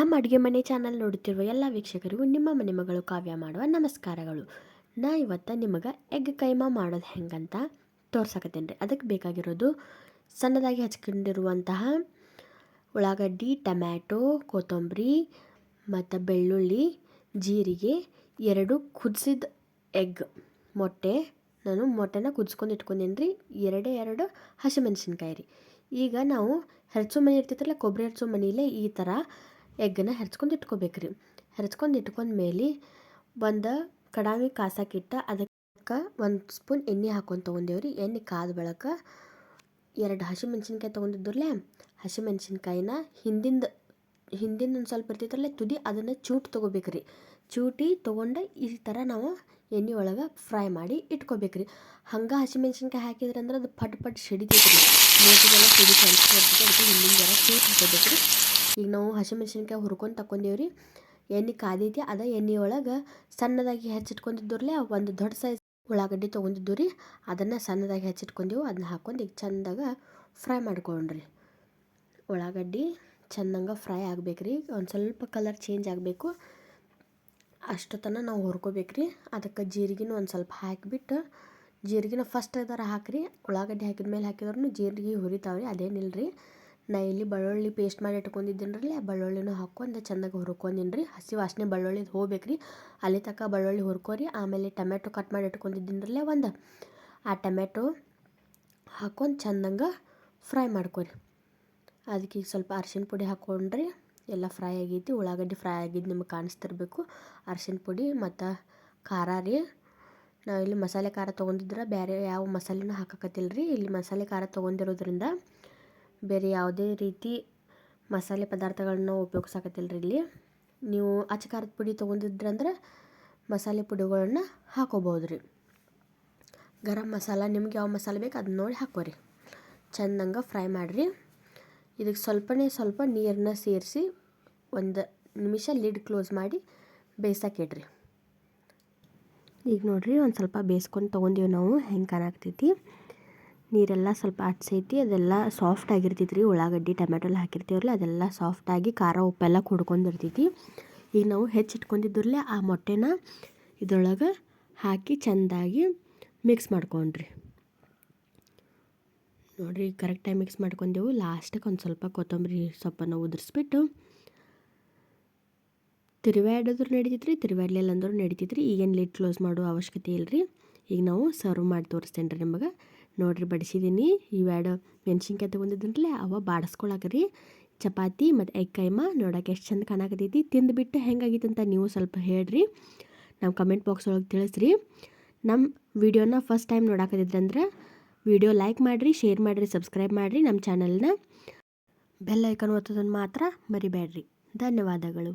ನಮ್ಮ ಅಡುಗೆ ಮನೆ ಚಾನಲ್ ನೋಡುತ್ತಿರುವ ಎಲ್ಲ ವೀಕ್ಷಕರಿಗೂ ನಿಮ್ಮ ಮನೆ ಮಗಳು ಕಾವ್ಯ ಮಾಡುವ ನಮಸ್ಕಾರಗಳು. ನಾ ಇವತ್ತು ನಿಮಗೆ ಎಗ್ ಕೈಮಾ ಮಾಡೋದು ಹೆಂಗಂತ ತೋರ್ಸಕತ್ತೇನೆ ರೀ ಅದಕ್ಕೆ ಬೇಕಾಗಿರೋದು ಸಣ್ಣದಾಗಿ ಹಚ್ಕೊಂಡಿರುವಂತಹ ಉಳ್ಳಾಗಡ್ಡಿ, ಟಮ್ಯಾಟೊ, ಕೊತ್ತಂಬರಿ ಮತ್ತು ಬೆಳ್ಳುಳ್ಳಿ, ಜೀರಿಗೆ, ಎರಡು ಕುದಿಸಿದ ಎಗ್ ಮೊಟ್ಟೆ, ನಾನು ಮೊಟ್ಟೆನ ಕುದಿಸ್ಕೊಂಡು ಇಟ್ಕೊಂಡೇನಿ ರೀ ಎರಡೇ ಎರಡು ಹಸಿಮೆಣ್ಸಿನ್ಕಾಯಿ ರೀ. ಈಗ ನಾವು ಹೆರ್ಚೋ ಮನೆ ಇರ್ತೈತಲ್ಲ ಕೊಬ್ಬರಿ ಹೆರ್ಚೋ ಮನೆಯಲ್ಲೇ ಈ ಥರ ಎಗ್ಗನ್ನ ಹೆರ್ಚ್ಕೊಂಡು ಇಟ್ಕೋಬೇಕು ರೀ ಹೆರ್ಚ್ಕೊಂಡು ಇಟ್ಕೊಂಡ ಮೇಲೆ ಒಂದು ಕಡಾಯಿ ಕಾಸಕ್ಕಿಟ್ಟು ಅದಕ್ಕೆ ಒಂದು ಸ್ಪೂನ್ ಎಣ್ಣೆ ಹಾಕೊಂಡು ತೊಗೊಂಡೇವ್ರಿ. ಎಣ್ಣೆ ಕಾದ ಬಳಿಕ ಎರಡು ಹಸಿಮೆಣ್ಸಿನ್ಕಾಯಿ ಹಸಿ ಹಸಿಮೆಣ್ಸಿನ್ಕಾಯಿನ ಹಿಂದಿಂದ ಹಿಂದಿನ ಒಂದು ಸ್ವಲ್ಪ ಇರ್ತೈತಲ್ಲ ತುದಿ ಅದನ್ನು ಚೂಟಿ ತೊಗೋಬೇಕು ರೀ ಚೂಟಿ ತೊಗೊಂಡು ಈ ಥರ ನಾವು ಎಣ್ಣೆ ಒಳಗೆ ಫ್ರೈ ಮಾಡಿ ಇಟ್ಕೋಬೇಕು ರೀ ಹಂಗೆ ಹಸಿಮೆಣ್ಸಿನ್ಕಾಯಿ ಹಾಕಿದ್ರೆ ಅಂದ್ರೆ ಅದು ಪಟ್ ಪಟ್ ಸಿಡಿತೈತೆ ರೀ ಮೂತಿಗೆಲ್ಲ ಅದಕ್ಕೆ ಹಿಂದಿನ ಜರ ಚೂಟ್ ಹಾಕೋಬೇಕು ರೀ ಈಗ ನಾವು ಹಸಿಮೆಣ್ಸಿನ್ಕಾಯಿ ಹುರ್ಕೊಂಡು ತಕ್ಕೊಂಡೇವ್ರಿ. ಎಣ್ಣೆ ಕಾದೈತಿ, ಅದ ಎಣ್ಣೆ ಒಳಗೆ ಸಣ್ಣದಾಗಿ ಹೆಚ್ಚಿಟ್ಕೊಂಡಿದ್ದರ್ಲೆ ಒಂದು ದೊಡ್ಡ ಸೈಜ್ ಉಳ್ಳಾಗಡ್ಡಿ ತೊಗೊಂಡಿದ್ದು ರೀ ಅದನ್ನು ಸಣ್ಣದಾಗಿ ಹೆಚ್ಚಿಟ್ಕೊಂಡೆವು ಅದನ್ನ ಹಾಕ್ಕೊಂಡು ಈಗ ಚಂದಾಗ ಫ್ರೈ ಮಾಡ್ಕೊಂಡ್ರಿ. ಉಳ್ಳಾಗಡ್ಡಿ ಚೆಂದಂಗೆ ಫ್ರೈ ಆಗ್ಬೇಕು ರೀ ಒಂದು ಸ್ವಲ್ಪ ಕಲರ್ ಚೇಂಜ್ ಆಗಬೇಕು. ಅಷ್ಟು ನಾವು ಹುರ್ಕೋಬೇಕು ರೀ ಅದಕ್ಕೆ ಜೀರಿಗೆನೂ ಒಂದು ಸ್ವಲ್ಪ ಹಾಕಿಬಿಟ್ಟು, ಜೀರಿಗೆನ ಫಸ್ಟ್ ಅದರ ಹಾಕಿರಿ. ಉಳ್ಳಾಗಡ್ಡಿ ಹಾಕಿದ ಮೇಲೆ ಹಾಕಿದ್ರೂ ಜೀರಿಗೆ ಹುರಿತಾವ್ರಿ ಅದೇನಿಲ್ಲ ರೀ ನಾ ಇಲ್ಲಿ ಬೆಳ್ಳುಳ್ಳಿ ಪೇಸ್ಟ್ ಮಾಡಿ ಇಟ್ಕೊಂಡಿದ್ದೀನಿ ರೀ ಆ ಬೆಳ್ಳುಳ್ಳಿನೂ ಹಾಕ್ಕೊಂಡು ಚೆನ್ನಾಗಿ ಹುರ್ಕೊಂಡಿನಿ ರೀ ಹಸಿ ವಾಸನೆ ಬೆಳ್ಳುಳ್ಳಿದು ಹೋಗ್ಬೇಕು ರೀ ಅಲ್ಲಿ ತನಕ ಬೆಳ್ಳುಳ್ಳಿ ಹುರ್ಕೋರಿ. ಆಮೇಲೆ ಟೊಮೆಟೊ ಕಟ್ ಮಾಡಿ ಇಟ್ಕೊಂಡಿದ್ದೀನಿ ಒಂದು. ಆ ಟೊಮೆಟೊ ಹಾಕ್ಕೊಂಡು ಚೆಂದಂಗೆ ಫ್ರೈ ಮಾಡ್ಕೊರಿ. ಅದಕ್ಕೆ ಈಗ ಸ್ವಲ್ಪ ಅರ್ಶಿನ ಪುಡಿ ಹಾಕ್ಕೊಂಡ್ರಿ ಎಲ್ಲ ಫ್ರೈ ಆಗೈತಿ. ಉಳ್ಳಾಗಡ್ಡಿ ಫ್ರೈ ಆಗಿದ್ದು ನಿಮಗೆ ಕಾಣಿಸ್ತಿರ್ಬೇಕು. ಅರ್ಶಿನ ಪುಡಿ ಮತ್ತು ಖಾರ ರೀ. ಇಲ್ಲಿ ಮಸಾಲೆ ಖಾರ ತೊಗೊಂಡಿದ್ರೆ ಬೇರೆ ಯಾವ ಮಸಾಲೆನೂ ಹಾಕಕತ್ತಿಲ್ಲ ರೀ ಇಲ್ಲಿ ಮಸಾಲೆ ಖಾರ ತೊಗೊಂಡಿರೋದ್ರಿಂದ ಬೇರೆ ಯಾವುದೇ ರೀತಿ ಮಸಾಲೆ ಪದಾರ್ಥಗಳನ್ನ ಉಪಯೋಗಿಸಕತ್ತಿಲ್ಲ ರೀ ಇಲ್ಲಿ. ನೀವು ಅಚ್ಚ ಖಾರದ ಪುಡಿ ತೊಗೊಂಡಿದ್ರಂದ್ರೆ ಮಸಾಲೆ ಪುಡಿಗಳನ್ನ ಹಾಕೋಬೋದು ರೀ ಗರಂ ಮಸಾಲ, ನಿಮ್ಗೆ ಯಾವ ಮಸಾಲೆ ಬೇಕು ಅದನ್ನ ನೋಡಿ ಹಾಕೋರಿ ಚೆಂದಂಗೆ ಫ್ರೈ ಮಾಡಿರಿ. ಇದಕ್ಕೆ ಸ್ವಲ್ಪನೇ ಸ್ವಲ್ಪ ನೀರನ್ನ ಸೇರಿಸಿ ಒಂದು ನಿಮಿಷ ಲಿಡ್ ಕ್ಲೋಸ್ ಮಾಡಿ ಬೇಯಿಸಾಕಿಡ್ರಿ ಈಗ ನೋಡಿರಿ ಒಂದು ಸ್ವಲ್ಪ ಬೇಯಿಸ್ಕೊಂಡು ತೊಗೊಂಡೀವಿ ನಾವು, ಹೆಂಗೆ ಕಾಣಾಕ್ತೈತಿ ನೀರೆಲ್ಲ ಸ್ವಲ್ಪ ಅಟ್ಸೈತಿ ಅದೆಲ್ಲ ಸಾಫ್ಟ್ ಆಗಿರ್ತೈತಿ ರೀ ಉಳ್ಳಾಗಡ್ಡಿ ಟೊಮೆಟೊ ಹಾಕಿರ್ತೀವಲ್ಲ ಅದೆಲ್ಲ ಸಾಫ್ಟಾಗಿ ಖಾರ ಉಪ್ಪೆಲ್ಲ ಕುಡ್ಕೊಂಡಿರ್ತೈತಿ. ಈಗ ನಾವು ಹೆಚ್ಚಿಟ್ಕೊಂಡಿದ್ರಲ್ಲೇ ಆ ಮೊಟ್ಟೆನ ಇದ್ರೊಳಗೆ ಹಾಕಿ ಚೆಂದಾಗಿ ಮಿಕ್ಸ್ ಮಾಡ್ಕೊಂಡ್ರಿ. ನೋಡಿರಿ ಕರೆಕ್ಟಾಗಿ ಮಿಕ್ಸ್ ಮಾಡ್ಕೊಂಡೆವು. ಲಾಸ್ಟಿಗೆ ಒಂದು ಸ್ವಲ್ಪ ಕೊತ್ತಂಬರಿ ಸೊಪ್ಪನ್ನು ಉದುರಿಸ್ಬಿಟ್ಟು ತಿರುವಾಡಿದ್ರು ನಡೀತೈತೆ ರೀ ತಿರುವಾಡ್ಲಿಲ್ಲ ಅಂದ್ರೂ ರೀ ಈಗೇನು ಲಿಡ್ ಕ್ಲೋಸ್ ಮಾಡೋ ಅವಶ್ಯಕತೆ ಇಲ್ಲ ರೀ ಈಗ ನಾವು ಸರ್ವ್ ಮಾಡಿ ತೋರಿಸ್ತೇನೆ ರೀ ನಿಮಗೆ. ನೋಡಿರಿ ಬಡಿಸಿದ್ದೀನಿ ಇವೆರಡು ಮೆಣಸಿನ್ಕಾಯಿ ತೊಗೊಂಡಿದ್ದನ್ರಲ್ಲೇ ಅವ ಬಾಡಿಸ್ಕೊಳಕ್ಕೆ ಚಪಾತಿ ಮತ್ತು ಎಗ್ ಕೈಮ ನೋಡೋಕೆ ಎಷ್ಟು ಚಂದ ಕಾಣಕತ್ತೈತಿ. ತಿಂದುಬಿಟ್ಟು ಹೆಂಗಾಗಿತ್ತು ಅಂತ ನೀವು ಸ್ವಲ್ಪ ಹೇಳ್ರಿ. ನಮ್ಮ ಕಮೆಂಟ್ ಬಾಕ್ಸ್ ಒಳಗೆ ತಿಳಿಸ್ರಿ. ನಮ್ಮ ವಿಡಿಯೋನ ಫಸ್ಟ್ ಟೈಮ್ ನೋಡಾಕತ್ತಿದ್ರಂದ್ರೆ ವಿಡಿಯೋ ಲೈಕ್ ಮಾಡಿರಿ ಶೇರ್ ಮಾಡಿರಿ ಸಬ್ಸ್ಕ್ರೈಬ್ ಮಾಡಿರಿ ನಮ್ಮ ಚಾನಲ್ನ ಬೆಲ್ ಐಕನ್ ಒತ್ತೋದನ್ನು ಮಾತ್ರ ಮರಿಬೇಡ್ರಿ ಧನ್ಯವಾದಗಳು.